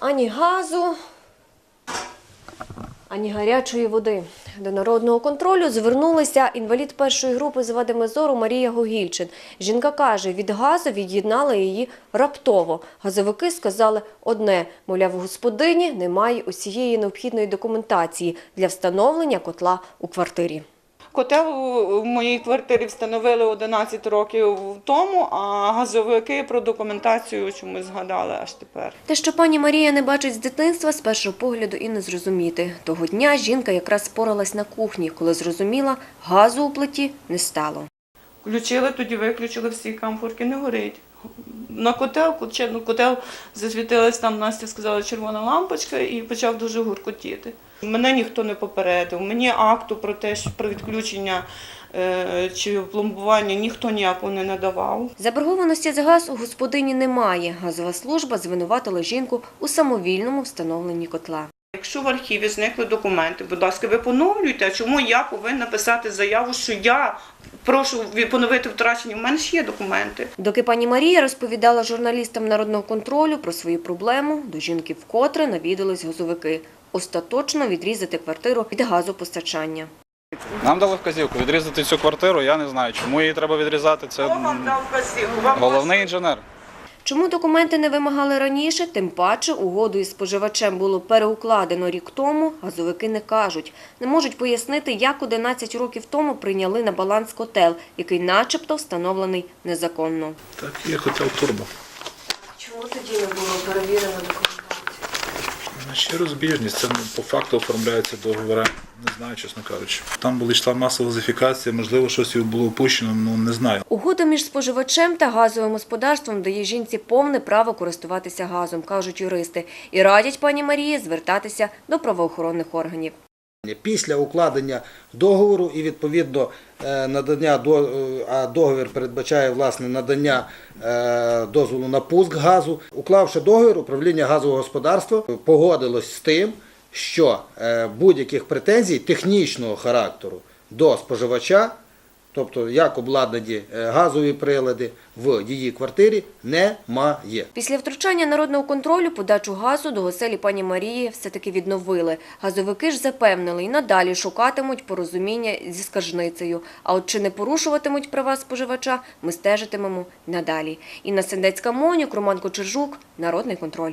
Ані газу, ані гарячої води. До народного контролю звернулася інвалід першої групи з вадами зору Марія Гогільчин. Жінка каже, від газу від'єднали її раптово. Газовики сказали одне, мовляв, у господині немає усієї необхідної документації для встановлення котла у квартирі. Котел у- в моїй квартирі встановили 11 років тому, а газовики про документацію чомусь згадали аж тепер. Те, що пані Марія не бачить з дитинства, з першого погляду і не зрозуміти. Того дня жінка якраз споралась на кухні, коли зрозуміла, газу у плиті не стало. Включили, тоді виключили всі камфорки, не горить. На котел, ну, котел засвітилась там, Настя сказала, червона лампочка і почав дуже гуркотіти. Мене ніхто не попередив. Мені акту про те, що про відключення е, чи пломбування ніхто ніякого не надавав. Заборгованості за газ у господині немає. Газова служба звинуватила жінку у самовільному встановленні котла. Якщо в архіві зникли документи, будь ласка, ви поновлюйте. А чому я повинна писати заяву, що я прошу поновити втрачені? У мене ж є документи. Доки пані Марія розповідала журналістам народного контролю про свою проблему, до жінки вкотре навідались газовики – остаточно відрізати квартиру від газопостачання. Нам дали вказівку відрізати цю квартиру. Я не знаю, чому її треба відрізати. Це головний інженер. Чому документи не вимагали раніше, тим паче угоду із споживачем було переукладено рік тому, газовики не кажуть. Не можуть пояснити, як 11 років тому прийняли на баланс котел, який начебто встановлений незаконно. Так, є хотел турбо. Чому тоді не було перевірено документацію? Ще розбіжність, це ну, по факту оформляються договори. Не знаю, чесно кажучи. Там були йшла масова газифікація, можливо, щось було опущено, ну не знаю. Угода між споживачем та газовим господарством дає жінці повне право користуватися газом, кажуть юристи, і радять пані Марії звертатися до правоохоронних органів. Після укладення договору і відповідно е, надання е, а договір передбачає власне надання е, дозволу на пуск газу. Уклавши договір, управління газового господарства погодилось з тим, що будь-яких претензій технічного характеру до споживача, тобто як обладнані е, газові прилади в її квартирі, немає. Після втручання народного контролю подачу газу до оселі пані Марії все-таки відновили. Газовики ж запевнили і надалі шукатимуть порозуміння зі скаржницею. А от чи не порушуватимуть права споживача, ми стежитимемо надалі. Інна Сендецька, Монюк, Роман Кочержук, Народний контроль.